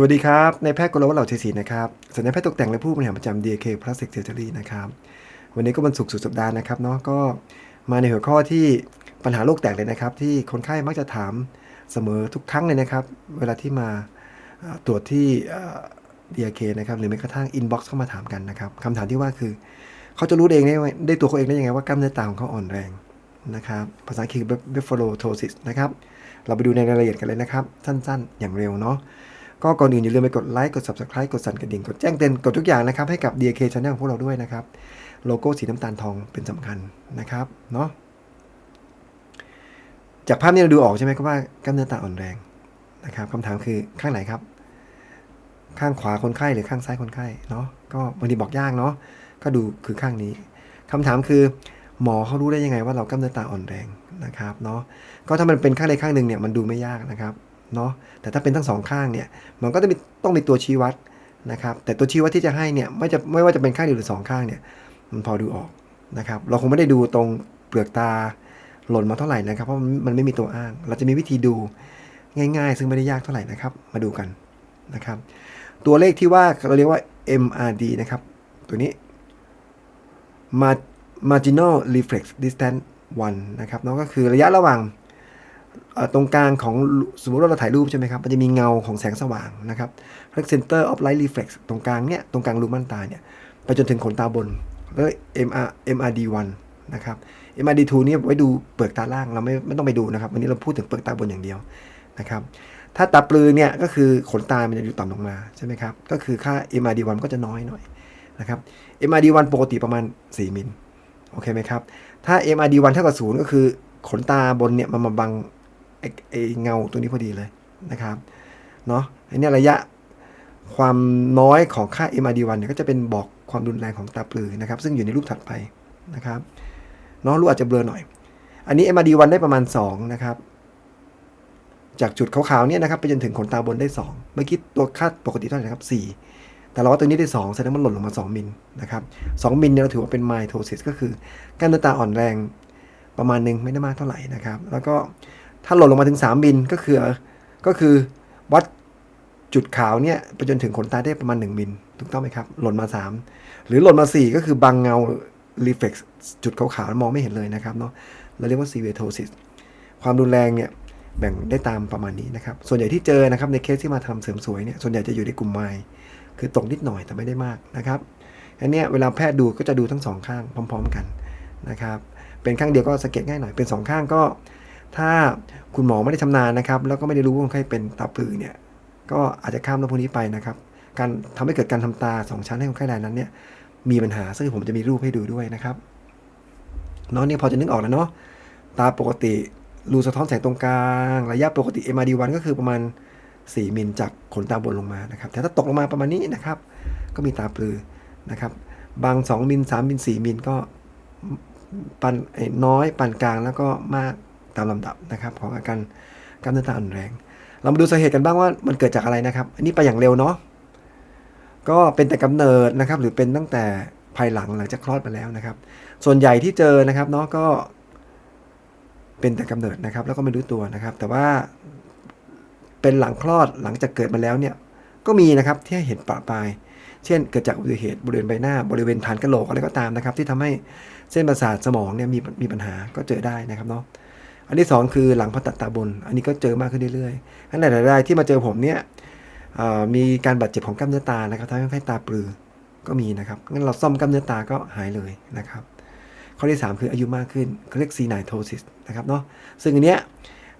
สวัสดีครับ ในแพทย์กรวัตรเหล่าเทศีนะครับสัญญาแพทย์ตกแต่งและผู้บริหารประจำ DK Plastic Surgery นะครับ วันนี้ก็วันศุกร์สุดสัปดาห์นะครับเนาะ ก็มาในหัวข้อที่ปัญหาโรคแตกเลยนะครับ ที่คนไข้มักจะถามเสมอทุกครั้งเลยนะครับ เวลาที่มาตรวจที่เอ่อ DK นะครับ หรือแม้กระทั่ง inbox เข้ามาถามกันนะครับคำถามที่ว่าคือ เขาจะรู้เองได้ไงได้ตัวเขาเองได้ยังไงว่ากล้ามเนื้อตาของเขาอ่อนแรงนะครับ ภาษาอังกฤษ b e p h a r o t o s i s นะครับ เราไปดูในรายละเอียดกันเลยนะครับ สั้นๆ อย่างเร็วเนาะ ก็ก่อนอื่นอย่าลืมไปกดไลค์ กด Subscribe กดสั่นกระดิ่ง กดแจ้งเตือน กดทุกอย่างนะครับ ให้กับ DK Channel ของพวกเราด้วยนะครับ โลโก้สีน้ำตาลทองเป็นสำคัญนะครับ เนาะ จากภาพนี้เราดูออกใช่ไหมครับว่ากล้ามเนื้อตาอ่อนแรงนะครับคำถามคือข้างไหนครับ ข้างขวาคนไข้หรือข้างซ้ายคนไข้ เนาะ ก็บางทีบอกยากเนาะ ก็ดูคือข้างนี้คำถามคือหมอเขารู้ได้ยังไงว่าเรากล้ามเนื้อตาอ่อนแรงนะครับ เนาะ ก็ถ้ามันเป็นข้างใดข้างหนึ่งเนี่ยมันดูไม่ยากนะครับ เนาะแต่ถ้าเป็นทั้งสองข้างเนี่ยมันก็จะมีต้องมีตัวชี้วัดนะครับแต่ตัวชี้วัดที่จะให้เนี่ยไม่จะไม่ว่าจะเป็นข้างเดียวหรือสองข้างเนี่ยมันพอดูออกนะครับเราคงไม่ได้ดูตรงเปลือกตาหล่นมาเท่าไหร่นะครับเพราะมันไม่มีตัวอ้าง เราจะมีวิธีดูง่าย ๆ ซึ่งไม่ได้ยากเท่าไหร่นะครับ มาดูกันนะครับ ตัวเลขที่ว่าเราเรียกว่า MRD นะครับ ตัวนี้ Marginal reflex distance 1 นะครับเนาะก็คือระยะระหว่าง ตรงกลางของสมมติว่าเราถ่ายรูปใช่ไหมครับ มันจะมีเงาของแสงสว่างนะครับเรียก center of light reflex ตรงกลางเนี่ย ตรงกลางรูม่านตาเนี่ย ไปจนถึงขนตาบน แล้ว MR MRD1 นะครับ MRD2 นี่ไว้ดูเปลือกตาล่าง เราไม่ไม่ต้องไปดูนะครับ วันนี้เราพูดถึงเปลือกตาบนอย่างเดียวนะครับ ถ้าตาปลือเนี่ยก็คือขนตา มันจะอยู่ต่ำลงมาใช่ไหมครับ ก็คือค่า MRD1 ก็จะน้อยหน่อยนะครับ MRD1 ปกติประมาณ 4 มิล โอเคไหมครับ ถ้า MRD1 เท่ากับ0ก็คือขนตาบนเนี่ยมันมาบัง ไอ้ไอเงาตัวนี้พอดีเลยนะครับเนาะอันนี้ระยะความน้อยของค่า MRD1 เนี่ยก็จะเป็นบอกความรุนแรงของตาปลือนะครับ ซึ่งอยู่ในรูปถัดไปนะครับเนาะรูปอาจจะเบลอหน่อย อันนี้ MRD1 ได้ประมาณ 2 นะครับ จากจุดขาวๆเนี่ยนะครับไปจนถึงขนตาบนได้ 2 เมื่อกี้ตัวค่าปกติเท่าไหร่นะครับ 4 แต่เราว่าตัวนี้ได้ 2 แสดงว่าหล่นลงมา 2 มิลนะครับ2มิลเนี่ยเราถือว่าเป็นไมโทซิสก็คือ กามเนื้อตาอ่อนแรงประมาณหนึงไม่ได้มากเท่าไหร่นะครับ แล้วก็ ถ้าหล่นลงมาถึง 3 มิลก็คือก็คือวัดจุดขาวเนี่ยไปจนถึงขนตาได้ประมาณ 1 มิลถูกต้องไหมครับ หล่นมา 3 หรือหล่นมา 4 ก็คือบังเงา reflex จุดขาวๆมองไม่เห็นเลยนะครับเนาะเราเรียกว่า sevetosis ความรุนแรงเนี่ยแบ่งได้ตามประมาณนี้นะครับ ส่วนใหญ่ที่เจอนะครับในเคสที่มาทำเสริมสวยเนี่ยส่วนใหญ่จะอยู่ในกลุ่มไมล์คือตกนิดหน่อยแต่ไม่ได้มากนะครับอันนี้เวลาแพทย์ดูก็จะดูทั้งสองข้างพร้อม ๆ กันนะครับ เป็นข้างเดียวก็สังเกตง่ายหน่อย เป็นสองข้างก็ ถ้าคุณหมอไม่ได้ชำนาญนะครับ แล้วก็ไม่ได้รู้ว่าคนไข้เป็นตาปลือเนี่ย ก็อาจจะข้ามเรื่องพวกนี้ไปนะครับ การทำให้เกิดการทำตาสองชั้นให้คนไข้รายนั้นเนี่ยมีปัญหาซึ่งผมจะมีรูปให้ดูด้วยนะครับเนาะเนี่ยพอจะนึกออกแล้วเนาะตาปกติรูสะท้อนแสงตรงกลาง ระยะปกติ MRD1 ก็คือประมาณ 4 มิลจากขนตาบนลงมานะครับ แต่ถ้าตกลงมาประมาณนี้นะครับ ก็มีตาปลือนะครับ บาง 2 มิล 3 มิล 4 มิลก็ปานน้อยปานกลางแล้วก็มาก ตามลำดับนะครับของอาการกล้ามเนื้อตาอ่อนแรง เรามาดูสาเหตุกันบ้างว่ามันเกิดจากอะไรนะครับ อันนี้ไปอย่างเร็วเนาะก็เป็นแต่กำเนิดนะครับ หรือเป็นตั้งแต่ภายหลังหลังจากคลอดไปแล้วนะครับ ส่วนใหญ่ที่เจอนะครับเนาะก็เป็นแต่กำเนิดนะครับ แล้วก็ไม่รู้ตัวนะครับ แต่ว่าเป็นหลังคลอดหลังจากเกิดมาแล้วเนี่ยก็มีนะครับที่เห็นปะปลาย เช่น เกิดจากอุบัติเหตุบริเวณใบหน้า บริเวณฐานกระโหลกอะไรก็ตามนะครับ ที่ทำให้เส้นประสาทสมองเนี่ยมีมีปัญหาก็เจอได้นะครับเนาะ อันที่สองคือหลังผ่าตัดตาบน อันนี้ก็เจอมากขึ้นเรื่อยๆอันหลายๆรายที่มาเจอผมเนี่ยมีการบาดเจ็บของกล้ามเนื้อตานะครับทำให้ตาปลือก็มีนะครับงั้นเราซ่อมกล้ามเนื้อตาก็หายเลยนะครับ ข้อที่ 3 คืออายุมากขึ้นเขาเรียก senilitosis นะครับเนาะซึ่งอันเนี้ย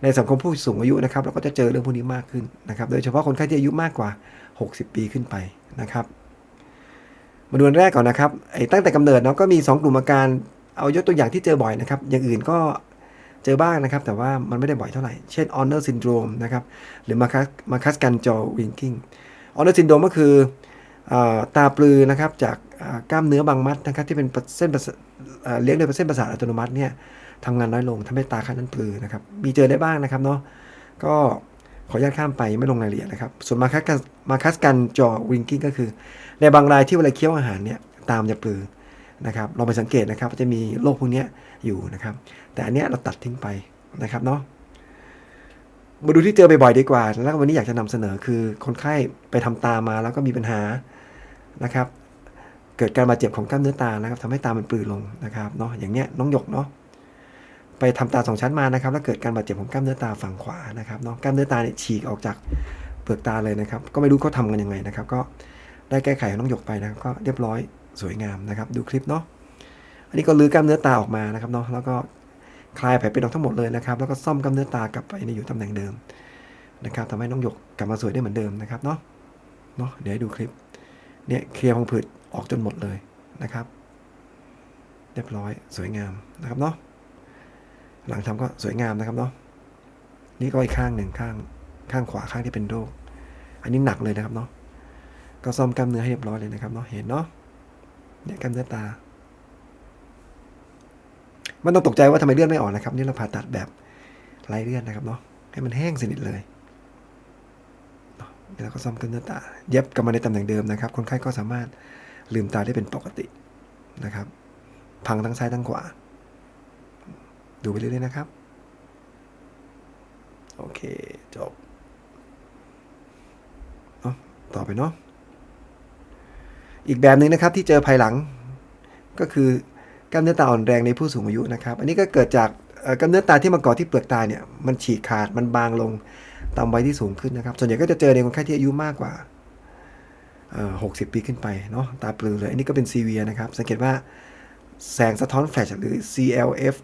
ในสังคมผู้สูงอายุนะครับเราก็จะเจอเรื่องพวกนี้มากขึ้นนะครับ โดยเฉพาะคนไข้ที่อายุมากกว่า 60 ปีขึ้นไปนะครับ มาดูอันแรกก่อนนะครับไอ้ตั้งแต่กำเนิดเนาะก็มี 2 กลุ่มอาการเอายกตัวอย่างที่เจอบ่อยนะครับ อย่างอื่นก็ จอบ้างนะครับ แต่ว่ามันไม่ได้บ่อยเท่าไหร่ เช่น Honor Syndrome นะครับ หรือ Marcus Marcus Ganjor Winking Honor Syndrome ก็คืออตาปลือนะครับจากกล้ามเนื้อบางมัดนะครับที่เป็นเส้นประสาทเลี้ยงโดยเส้นประสาทอัตโนมัติเนี่ยทำงานน้อยลงทำให้ตาข้างนั้นปลือนะครับ มีเจอได้บ้างนะครับเนาะ ก็ขออนุญาตข้ามไปไม่ลงรายละเอียดนะครับ ส่วนมาคัสกันมาคัสกันจอวิงกิ้งก็คือ ในบางรายที่เวลาเคี้ยวอาหารเนี่ยตามจะปลือ นะครับลองไปสังเกตนะครับจะมีโรคพวกนี้อยู่นะครับ แต่อันเนี้ยเราตัดทิ้งไปนะครับเนาะมาดูที่เจอบ่อยๆดีกว่า แล้ววันนี้อยากจะนำเสนอคือคนไข้ไปทำตามาแล้วก็มีปัญหานะครับ เกิดการบาดเจ็บของกล้ามเนื้อตานะครับทำให้ตามันปลือลงนะครับเนาะอย่างเนี้ยน้องหยกเนาะไปทำตาสองชั้นมานะครับ แล้วเกิดการบาดเจ็บของกล้ามเนื้อตาฝั่งขวานะครับเนาะกล้ามเนื้อตาเนี่ยฉีกออกจากเปลือกตาเลยนะครับ ก็ไม่รู้เขาทำกันยังไงนะครับ ก็ได้แก้ไขให้น้องหยกไปนะครับก็เรียบร้อย สวยงามนะครับ ดูคลิปเนาะอันนี้ก็ลื้อกล้ามเนื้อตาออกมานะครับเนาะแล้วก็คลายแผลเป็นออกทั้งหมดเลยนะครับ แล้วก็ซ่อมกล้ามเนื้อตากลับไปในอยู่ตำแหน่งเดิมนะครับทำให้น้องหยกกลับมาสวยได้เหมือนเดิมนะครับเนาะเนาะเดี๋ยวให้ดูคลิปเนี่ยเคลียร์พังผืดออกจนหมดเลยนะครับ เรียบร้อยสวยงามนะครับเนาะหลังทำก็สวยงามนะครับเนาะนี่ก็อีกข้างหนึ่งข้างข้างขวาข้างที่เป็นโรคอันนี้หนักเลยนะครับเนาะก็ซ่อมกล้ามเนื้อให้เรียบร้อยเลยนะครับเนาะเห็นเนาะ เนี่ยกล้ามเนื้อตา มันต้องตกใจว่าทำไมเลือดไม่ออกนะครับ นี่เราผ่าตัดแบบไร้เลือดนะครับเนาะให้มันแห้งสนิทเลยเนาะแล้วก็ซ่อมกล้ามเนื้อตา เย็บกลับมาในตำแหน่งเดิมนะครับ คนไข้ก็สามารถลืมตาได้เป็นปกตินะครับ พังทั้งซ้ายทั้งขวา ดูไปเรื่อยๆนะครับ โอเค จบนะต่อไปเนาะ อีกแบบหนึ่งนะครับที่เจอภายหลัง ก็คือกล้ามเนื้อตาอ่อนแรงในผู้สูงอายุนะครับ อันนี้ก็เกิดจากกล้ามเนื้อตาที่มาเกาะที่เปลือกตาเนี่ยมันฉีกขาดมันบางลงตามวัยที่สูงขึ้นนะครับ ส่วนใหญ่ก็จะเจอในคนไข้ที่อายุมากกว่าหกสิบปีขึ้นไปเนาะตาปลือเลย อันนี้ก็เป็นซีเวียนะครับ สังเกตว่าแสงสะท้อนแฟลชหรือ CLF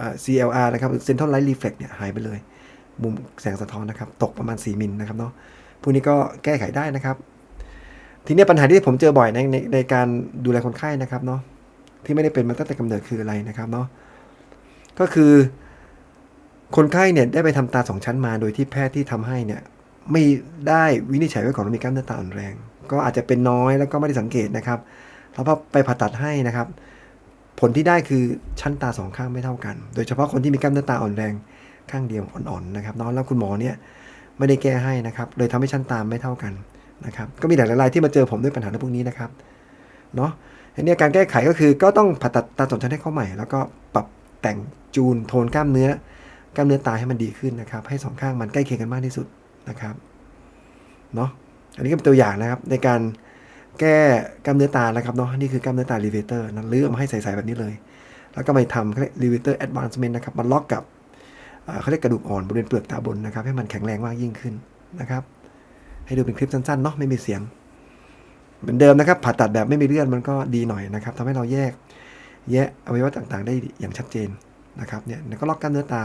อ CLR นะครับ Central Light Reflex เนี่ยหายไปเลย มุมแสงสะท้อนนะครับ ตกประมาณ 4 มิลนะครับเนาะพวกนี้ก็แก้ไขได้นะครับ ทีนี้ปัญหาที่ผมเจอบ่อยในในในการดูแลคนไข้นะครับเนาะที่ไม่ได้เป็นมาตั้งแต่กำเนิดคืออะไรนะครับเนาะก็คือ คนไข้เนี่ยได้ไปทำตาสองชั้นมาโดยที่แพทย์ที่ทำให้เนี่ยไม่ได้วินิจฉัยไว้ก่อนว่ามีกล้ามเนื้อตาอ่อนแรง ก็อาจจะเป็นน้อยแล้วก็ไม่ได้สังเกตนะครับแล้วพอไปผ่าตัดให้นะครับ ผลที่ได้คือชั้นตาสองข้างไม่เท่ากัน โดยเฉพาะคนที่มีกล้ามเนื้อตาอ่อนแรงข้างเดียวอ่อนๆนะครับเนาะแล้วคุณหมอเนี่ยไม่ได้แก้ให้นะครับ เลยทำให้ชั้นตาไม่เท่ากัน นะครับก็มีหลายรายที่มาเจอผมด้วยปัญหาในพวกนี้นะครับเนาะอันนี้การแก้ไขก็คือก็ต้องผ่าตัดตาสองชั้นให้เข้าใหม่ แล้วก็ปรับแต่งจูนโทนกล้ามเนื้อกล้ามเนื้อตาให้มันดีขึ้นนะครับ ให้สองข้างมันใกล้เคียงกันมากที่สุดนะครับเนาะอันนี้ก็เป็นตัวอย่างนะครับ ในการแก้กล้ามเนื้อตานะครับเนาะนี่คือกล้ามเนื้อตา r ีเวเตอร์นะลื้อออกมาให้ใสๆแบบนี้เลย แล้วก็มาทำเรียก r ีเวเตอร์แอดวานซ์เมนต์นะครับมาล็อกกับเขาเรียกกระดูกอ่อนบริเวณเปลือกตาบนนะครับ ให้มันแข็งแรงมากยิ่งขึ้นนะครับ ให้ดูเป็นคลิปสั้นๆเนาะไม่มีเสียง เหมือนเดิมนะครับ ผ่าตัดแบบไม่มีเลือดมันก็ดีหน่อยนะครับทำให้เราแยกแยะอวัยวะต่างๆ ได้อย่างชัดเจนนะครับเนี่ยแล้วก็ล็อกกล้ามเนื้อตา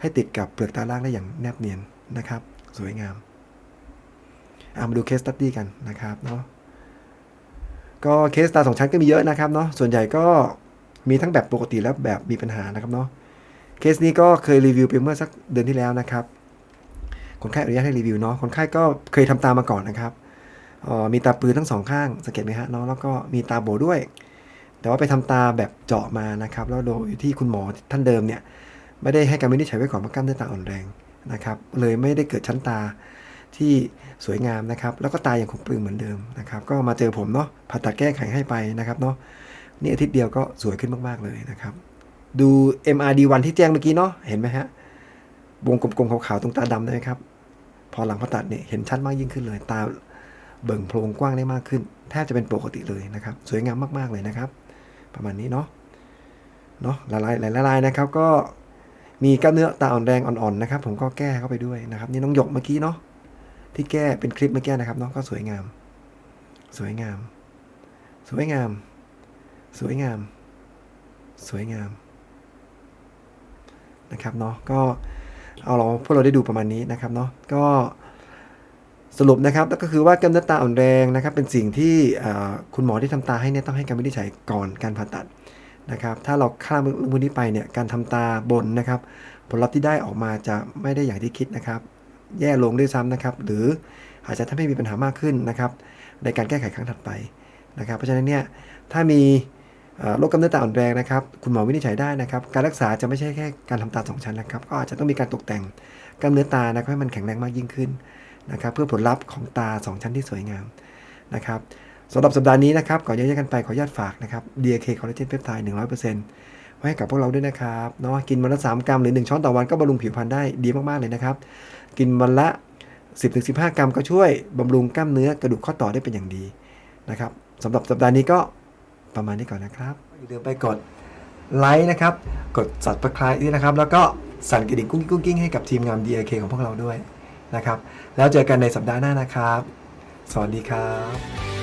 ให้ติดกับเปลือกตาล่างได้อย่างแนบเนียนนะครับ สวยงามเอามาดูเคสตัดดี้กันนะครับเนาะก็เคสตาสองชั้นก็มีเยอะนะครับเนาะส่วนใหญ่ก็มีทั้งแบบปกติและแบบมีปัญหานะครับเนาะเคสนี้ก็เคยรีวิวไปเมื่อสักเดือนที่แล้วนะครับ คนไข้อนุญาตให้รีวิวเนาะคนไข้ก็เคยทำตามาก่อนนะครับออมีตาปืนทั้งสองข้างสังเกตไหมฮะเนาะแล้วก็มีตาโบด้วย แต่ว่าไปทำตาแบบเจาะมานะครับแล้วโดยที่คุณหมอท่านเดิมเนี่ยไม่ได้ให้การวินิจฉัยไว้ก่อนว่ากล้ามเนื้อตาอ่อนแรงนะครับเลยไม่ได้เกิดชั้นตาที่สวยงามนะครับ แล้วก็ตายังคงปลืงเหมือนเดิมนะครับ ก็มาเจอผมเนาะผ่าตัดแก้ไขให้ไปนะครับเนาะนี่อาทิตย์เดียวก็สวยขึ้นมาก ๆ เลยนะครับ ดู MRD1 ที่แจ้งเมื่อกี้เนาะเห็นไหมฮะวงกลมๆขาวๆตรงตาดำได้ไหมครับ พอหลังผ่าตัดเนี่ยเห็นชัดมากยิ่งขึ้นเลย ตาเบิ่งโพรงกว้างได้มากขึ้น แทบจะเป็นปกติเลยนะครับ สวยงามมากๆเลยนะครับ ประมาณนี้เนาะเนาะละลายหลายๆลายนะครับ ก็มีกล้ามเนื้อตาอ่อนแรงอ่อนๆนะครับ ผมก็แก้เข้าไปด้วยนะครับ นี่น้องหยกเมื่อกี้เนาะที่แก้เป็นคลิปเมื่อกี้นะครับเนาะก็สวยงาม สวยงาม สวยงาม สวยงาม สวยงามนะครับเนาะก็ เอาเราพวกเราได้ดูประมาณนี้นะครับเนาะก็สรุปนะครับก็คือว่ากล้ามเนื้อตาอ่อนแรงนะครับ เป็นสิ่งที่คุณหมอที่ทำตาให้เนี่ยต้องให้การวินิจฉัยก่อนการผ่าตัดนะครับ ถ้าเราข้ามเรื่องพวกนี้ไปเนี่ยการทำตาบนนะครับ ผลลัพธ์ที่ได้ออกมาจะไม่ได้อย่างที่คิดนะครับ แย่ลงด้วยซ้ำนะครับ หรืออาจจะทำให้มีปัญหามากขึ้นนะครับ ในการแก้ไขครั้งถัดไปนะครับ เพราะฉะนั้นเนี่ยถ้ามี โรคกล้ามเนื้อตาอ่อนแรงนะครับ คุณหมอวินิจฉัยได้นะครับ การรักษาจะไม่ใช่แค่การทำตาสองชั้นนะครับ ก็อาจจะต้องมีการตกแต่งกล้ามเนื้อตานะครับให้มันแข็งแรงมากยิ่งขึ้นนะครับ เพื่อผลลัพธ์ของตาสองชั้นที่สวยงามนะครับสำหรับสัปดาห์นี้นะครับ ก่อนแยกกันไปขออนุญาตฝากนะครับ DAK Collagen Peptide 100%ไว้ให้กับพวกเราด้วยนะครับเนาะกินวันละ 3 กรัมหรือ 1 ช้อนต่อวันก็บำรุงผิวพรรณได้ดีมากๆเลยนะครับ กินวันละ 10-15 กรัมก็ช่วยบำรุงกล้ามเนื้อกระดูกข้อต่อได้เป็นอย่างดีนะครับสำหรับสัปดาห์นี้ก็ ประมาณนี้ก่อนนะครับอย่าลืมไปกดไลค์นะครับ กด subscribe ด้วยนะครับ แล้วก็สั่นกระดิ่งกุ้งกิ้งกุ้งกิ้งให้กับทีมงาน DIK ของพวกเราด้วยนะครับ แล้วเจอกันในสัปดาห์หน้านะครับ สวัสดีครับ